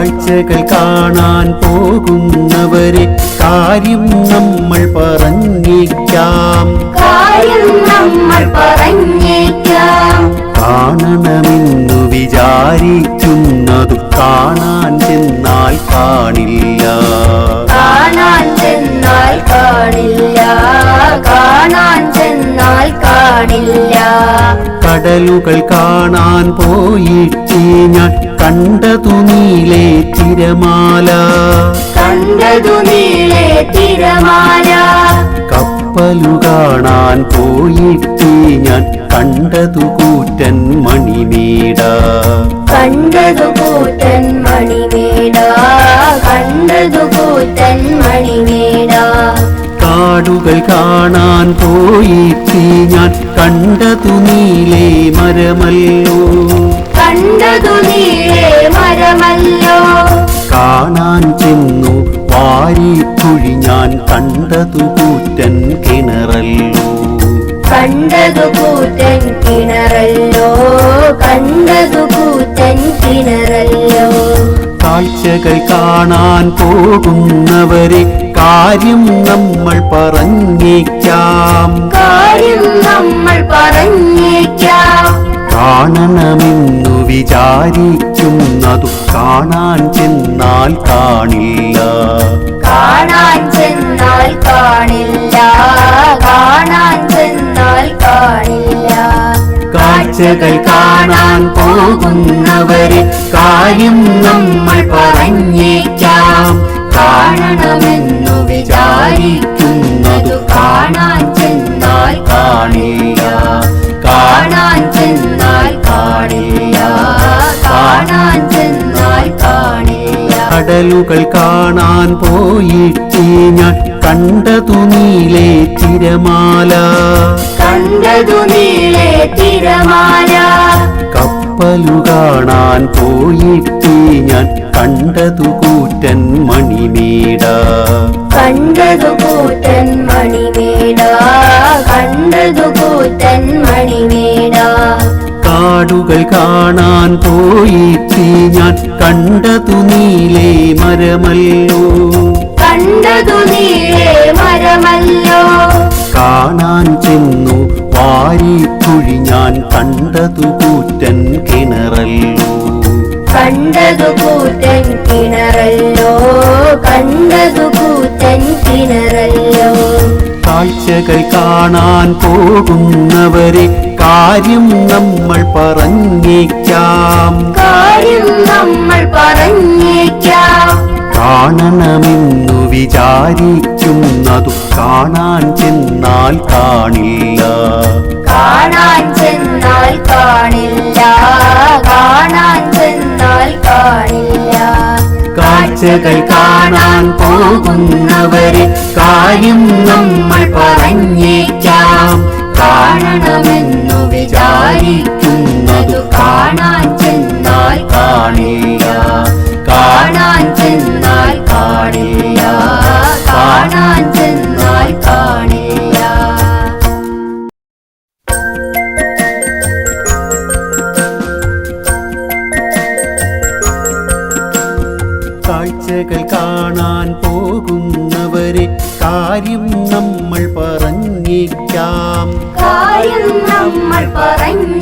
കാഴ്ചകൾ കാണാൻ പോകുന്നവരെ കാര്യം നമ്മൾ പറഞ്ഞേക്കാം. നമ്മൾ പറഞ്ഞേക്കാം. കാണണമെന്നു വിചാരിക്കുന്നതു കാണാൻ ചെന്നാൽ കാണില്ല. കാണാൻ ചെന്നാൽ കാണില്ല. കാണാൻ ചെന്നാൽ കാണില്ല. കടലുകൾ കാണാൻ പോയി ഞാൻ കണ്ടതു നീലേ തിരമാല. കണ്ടതു നീലേ തിരമാല. കപ്പലു കാണാൻ പോയിട്ട് ഞാൻ കണ്ടതു കൂറ്റൻ മണിമേട. കണ്ടതു കൂറ്റൻ മണിമേട. കണ്ടതു കൂറ്റൻ മണിമേട. കാടുകൾ കാണാൻ പോയിട്ട് ഞാൻ കണ്ടതു നീലേ മരമല്ലോ. കണ്ടതു കൂറ്റൻ കിണറല്ലോ. കണ്ടതു കൂറ്റൻ കിണറല്ലോ കണ്ടതു കൂറ്റൻ കിണറല്ലോ. കാഴ്ചകൾ കാണാൻ പോകുന്നവരെ കാര്യം നമ്മൾ പറഞ്ഞേക്കാം. കാര്യം നമ്മൾ പറഞ്ഞേക്കാം. കാണണമെന്നു വിചാരിക്കുന്നതു കാണാൻ ചെന്നാൽ കാണില്ല. കാണാൻ ചെന്നാൽ കാണില്ല. കാണാൻ ചെന്നാൽ കാണില്ല. കാഴ്ചകൾ കാണാൻ പോകുന്നവരെ കാര്യം നമ്മൾ പറഞ്ഞേക്കാം കടലുകൾ കാണാൻ പോയിട്ട് ഞാൻ കണ്ടതു നീലേ തിരമാല. കണ്ടതു നീളെ തിരമാല. കപ്പലു കാണാൻ പോയിട്ട് ഞാൻ കണ്ടതു കൂറ്റൻ മണിമേട. കണ്ടതു കൂറ്റൻ മണിമേട. കണ്ടതു കൂറ്റൻ മണിമേട. കാടുകൾ കാണാൻ പോയിട്ട് ഞാൻ കണ്ടതു നീലേ മരമല്ലോ. കണ്ടതു നീളെ മരമല്ലോ. കാണാൻ ചെന്നു വാരിക്കുഴി ഞാൻ കണ്ടതു കൂറ്റൻ കിണറല്ലോ. കണ്ടതു കൂറ്റൻ കിണറല്ലോ. കണ്ടതു കൂറ്റൻ കിണറല്ലോ. കാഴ്ചകൾ കാണാൻ പോകുന്നവരെ കാര്യം നമ്മൾ പറഞ്ഞേക്കാം. കാര്യം കാണണമെന്നു വിചാരിക്കുന്നതു കാണാൻ ചെന്നാൽ കാണില്ല. കാണാൻ ചെന്നാൽ കാണില്ല. കാണാൻ ചെന്നാൽ കാണില്ല. കാഴ്ചകൾ കാണാൻ പോകുന്നവരെ കാര്യം നമ്മൾ പറഞ്ഞേക്കാം. കാണണമെന്നു വിചാരിക്കുന്നതു കാണാൻ ചെന്നാൽ കാണില്ല. കാണില്ല. കാണാൻ ചെന്നാൽ കാണില്ല. കാഴ്ചകൾ കാണാൻ പോകുന്നവരെ കാര്യം നമ്മൾ പറഞ്ഞേക്കാം. കാര്യം നമ്മൾ പറഞ്ഞേക്കാം.